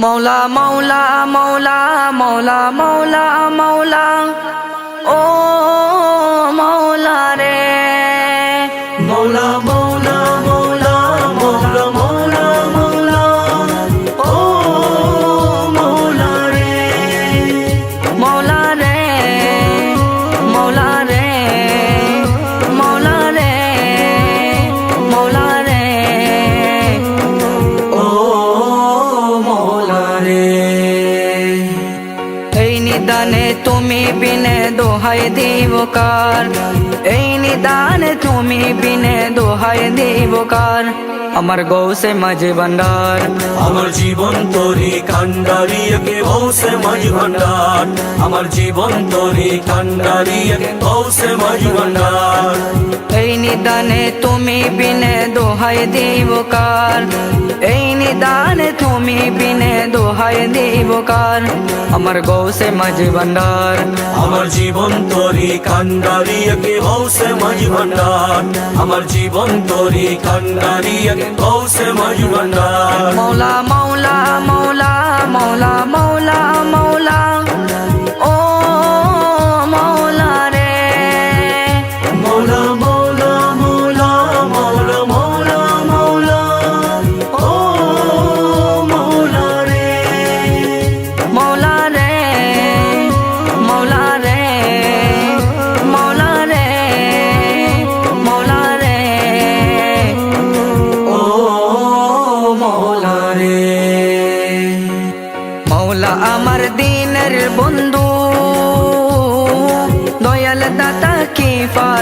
মৌলা মৌলা মৌলা মৌলা মৌলা মৌলা। ও দোহাই দিবকার। এই নিদানে তুমি বিনে দোহাই দিবকার আমার গৌসে মাঝে ভান্ডার আমার জীবন তরি কান্ডারিয়াকে ভৌসে মাঝি ভান্ডার আমার জীবন তরি কান্ডারিয়াকে ভৌসে মাঝি ভান্ডার এই নিদানে তুমি বিনে দোহাই দিবকার এই নিদানে তুমি বিনে দোহাই দিবকার আমার গৌসে মাঝে ভান্ডার আমার জীবন তরি কান্ডারিয়াকে ভৌসে মাঝি ভান্ডার আমার জীবন তরি কান্ডারিয়াকে কৌশে মাঝি ভান্ডার। মৌলা মৌলা মৌলা মৌলা মৌলা।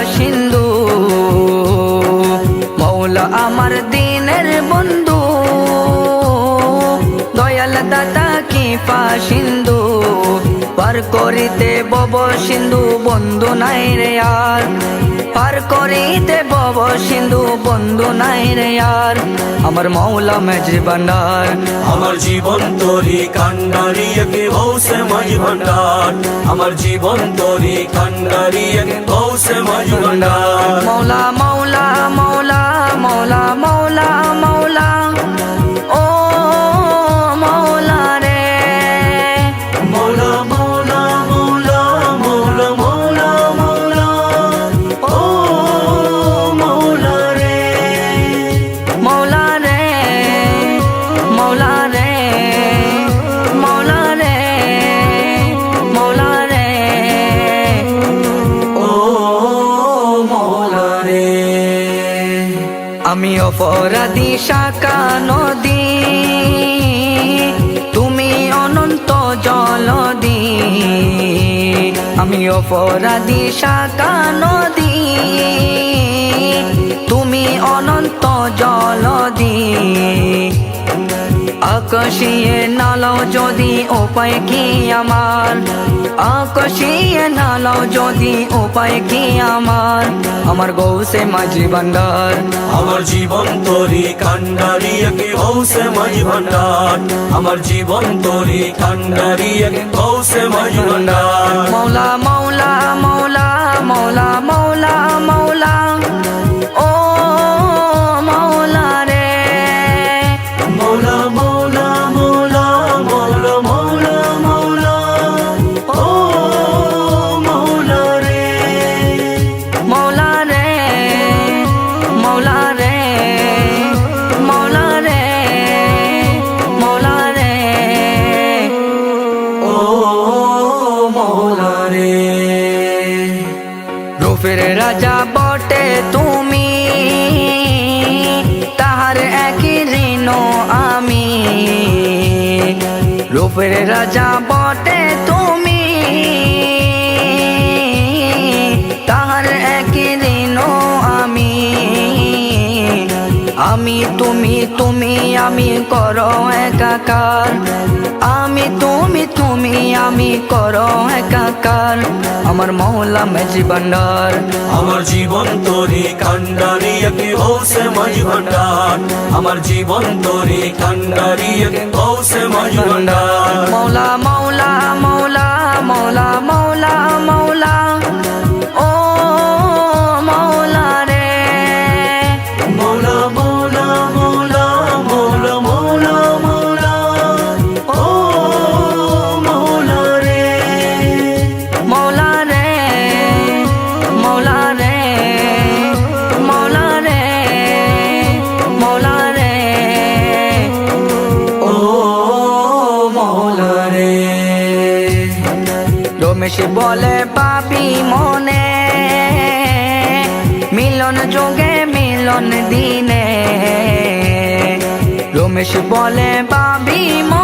সিন্ধু। মৌলা আমার দিনের বন্ধু। দয়াল দাদা কি সিন্ধু। পার করিতে বব সিন্ধু, বন্ধু নাই রে আর। পার করিতে বব সিন্ধু বন্ধু নাই রে আর। আমার মৌলা মেজে ভান্ডার। আমার জীবন তরি কান্ডারিয়াকে বৌসে মাঝি ভান্ডার। আমার জীবন তরি কান্ডারিয়াকে বৌসে মাঝি ভান্ডার। মৌলা মৌলা মৌলা মৌলা মৌলা আমি অপরাধী শাখা নদী। তুমি অনন্ত জলদি। আমি অপরাধী শাখা নদী। তুমি অনন্ত জলদি। আকাশিয়ে যদি উপায় কি আমার? আকাশিয়ে নালাও যদি উপায় কি আমার? আমার গৌসে মাঝি ভান্ডার। আমার জীবন তরি কান্ডারিয়াকে ভৌসে মাঝি ভান্ডার। আমার জীবন তরি কান্ডারিয়াকে ভৌসে মাঝি ভান্ডার। রূপের রাজা বটে তুমি। তাহার একই ঋণ আমি। রূপের রাজা বটে তুমি আমি তুমি তুমি আমি করো একাকার। আমি তুমি তুমি আমি করো একাকার। আমার মহলা মেজি ভান্ডার। আমার জীবন তরি কান্ডারিয়াকে ভৌসে মাঝি ভান্ডার। আমার জীবন তরি কান্ডারিয়াকে ভৌসে মাঝি ভান্ডার। মৌলা মৌলা মৌলা রমেশ বলে পাপি মনে মিলন যোগে মিলন দিনে। রমেশ বলে পাবি মনে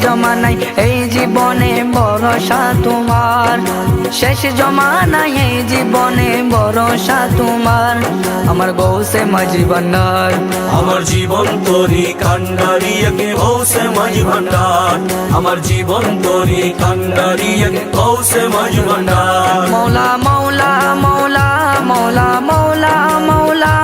শেষ জমানাই এই জীবনে ভরসা তোমার। শেষ জমানাই এই জীবনে ভরসা তোমার। আমার গৌসে মাঝি বান্নার আমার জীবন তোরি কান্ডারি একে হৌসে মাঝি ভান্ডার। আমার জীবন তোরি কান্ডারি একে হৌসে মাঝি ভান্ডার। মৌলা মৌলা মৌলা মৌলা মৌলা মৌলা।